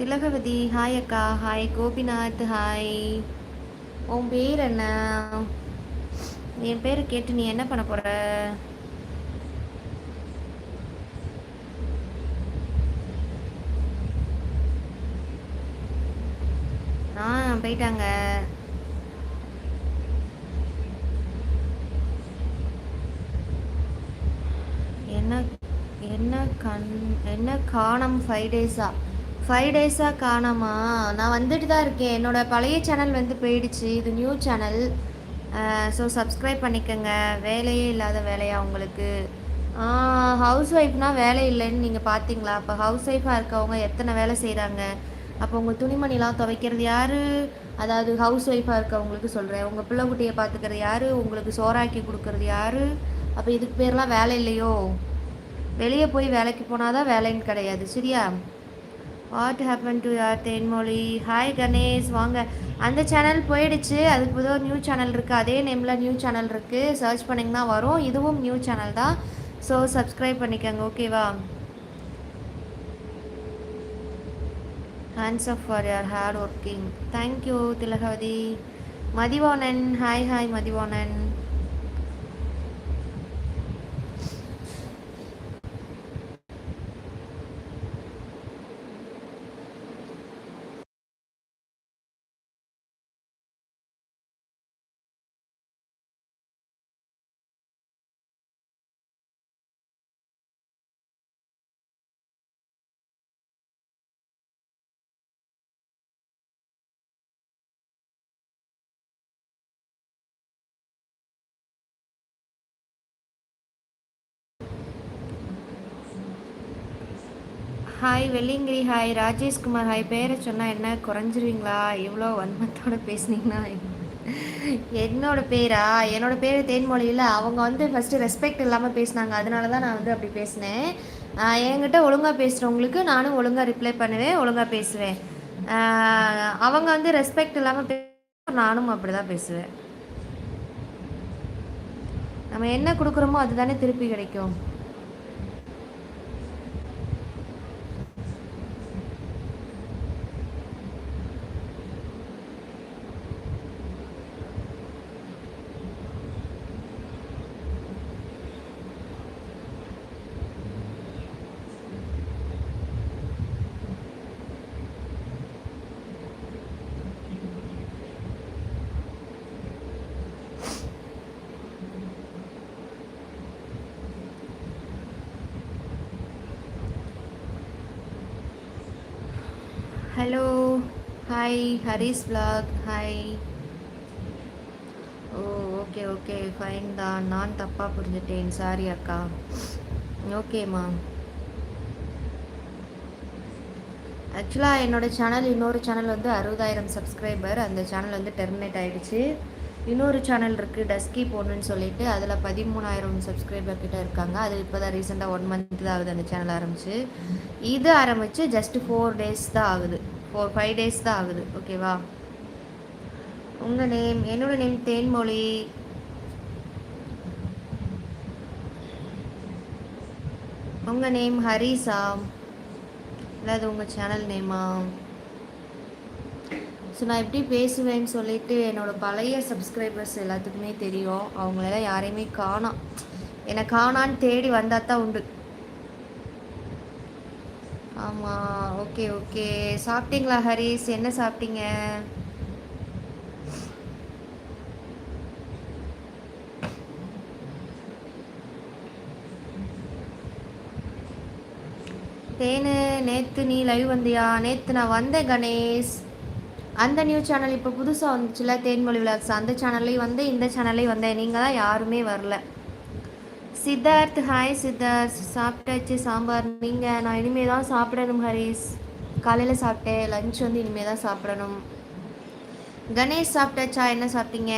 Thilagavathi hi அக்கா hi Gopinath hi உன் பேர் என்ன? என் பேரை கேட்டு நீ என்ன பண்ண போற? ஆ போயிட்டாங்க. என்ன என்ன கண் என்ன காணம் ஃபைவ் டேஸா ஃபைவ் டேஸாக காணாமா? நான் வந்துட்டு தான் இருக்கேன். என்னோட பழைய சேனல் வந்து போயிடுச்சு. இது நியூ சேனல் ஸோ சப்ஸ்கிரைப் பண்ணிக்கோங்க. வேலையே இல்லாத வேலையா உங்களுக்கு? ஹவுஸ் ஒய்ஃப்னால் வேலை இல்லைன்னு நீங்கள் பார்த்தீங்களா அப்போ ஹவுஸ் ஒய்ஃபாக இருக்கவங்க எத்தனை வேலை செய்கிறாங்க அப்போ உங்கள் துணிமணிலாம் துவைக்கிறது யார்? அதாவது ஹவுஸ் ஒய்ஃபாக இருக்கவங்களுக்கு சொல்கிறேன் உங்கள் பிள்ளை குட்டியை பார்த்துக்கிறது யார்? உங்களுக்கு சோறாக்கி கொடுக்கறது யார்? அப்போ இதுக்கு பேர்லாம் வேலை இல்லையோ? வெளியே போய் வேலைக்கு போனால் தான் வேலைன்னு கிடையாது. சரியா? வாட் ஹேப்பன் டு யார் தேன்மொழி? ஹாய் கணேஷ். வாங்க. அந்த சேனல் போயிடுச்சு. அதுக்கு புது நியூ சேனல் இருக்குது அதே நேமில் நியூ சேனல் இருக்குது சர்ச் பண்ணிங்கன்னா வரும். இதுவும் நியூ சேனல் தான். ஸோ சப்ஸ்கிரைப் பண்ணிக்கோங்க. ஓகேவா hands off for your hard working thank you Thilagavathi. Mathivanan. Hi hi Mathivanan. Hi Vellingiri hi Rajeshkumar hi பேரை சொன்னால் என்ன குறைஞ்சிருவீங்களா? இவ்வளோ வன்மத்தோடு பேசுனீங்கன்னா என்னோட பேரா? என்னோட பேர் தேன்மொழியில் அவங்க வந்து ஃபஸ்ட்டு ரெஸ்பெக்ட் இல்லாமல் பேசினாங்க. அதனால தான் நான் வந்து அப்படி பேசினேன். என்கிட்ட ஒழுங்காக பேசுகிறவங்களுக்கு நானும் ஒழுங்காக ரிப்ளை பண்ணுவேன் ஒழுங்காக பேசுவேன். அவங்க வந்து ரெஸ்பெக்ட் இல்லாமல் பே நானும் அப்படி தான் பேசுவேன். நம்ம என்ன கொடுக்குறோமோ அதுதானே திருப்பி கிடைக்கும். Hello hi Haris vlog. Hi oh okay okay fine தான் நான் தப்பாக புரிஞ்சுட்டேன். சாரி அக்கா. ஓகேம்மா ஆக்சுவலாக என்னோடய சேனல் இன்னொரு சேனல் வந்து அறுபதாயிரம் சப்ஸ்கிரைபர் அந்த சேனல் வந்து டெர்மினேட் ஆகிடுச்சு இன்னொரு சேனல் இருக்குது டஸ்கி போடணுன்னு சொல்லிட்டு. அதில் பதிமூணாயிரம் சப்ஸ்கிரைபர் கிட்ட இருக்காங்க. அது இப்போ தான் ரீசெண்டாக ஒன் மந்த் தான் ஆகுது அந்த சேனல் ஆரம்பிச்சு. இது ஆரம்பித்து ஜஸ்ட்டு ஃபோர் டேஸ் தான் ஆகுது. ஃபோர் ஃபைவ் டேஸ் தான் ஆகுது. ஓகேவா உங்கள் நேம் என்னோட நேம் தேன்மொழி. உங்கள் நேம் ஹரிசா. இல்லை அது உங்கள் சேனல் நேமா ஸோ நான் எப்படி பேசுவேன்னு சொல்லிட்டு என்னோடய பழைய சப்ஸ்கிரைபர்ஸ் எல்லாத்துக்குமே தெரியும். அவங்களெல்லாம் யாரையுமே காணாம் என்னை காணான்னு தேடி வந்தால் தான் உண்டு. ஆமாம் ஓகே ஓகே. சாப்பிட்டீங்களா ஹரிஸ்? என்ன சாப்பிட்டீங்க? தேனு நேற்று நீ லைவ் வந்தியா? நேற்று நான் வந்தேன் கணேஷ். அந்த நியூஸ் சேனல் இப்போ புதுசாக வந்துச்சுல தேன்மொழி விளாக்ஸ் அந்த சேனல்லையும் வந்து இந்த சேனல்லையும் வந்தேன். நீங்கள் தான் யாருமே வரல. சித்தார்த் ஹாய் சித்தார்த். சாப்பிட்டாச்சு சாம்பார். நீங்கள் நான் இனிமேல் தான் சாப்பிடணும் ஹரிஸ். காலையில் சாப்பிட்டேன் லஞ்ச் வந்து இனிமேல் தான் சாப்பிடணும். கணேஷ் சாப்பிட்டாச்சா? என்ன சாப்பிட்டீங்க?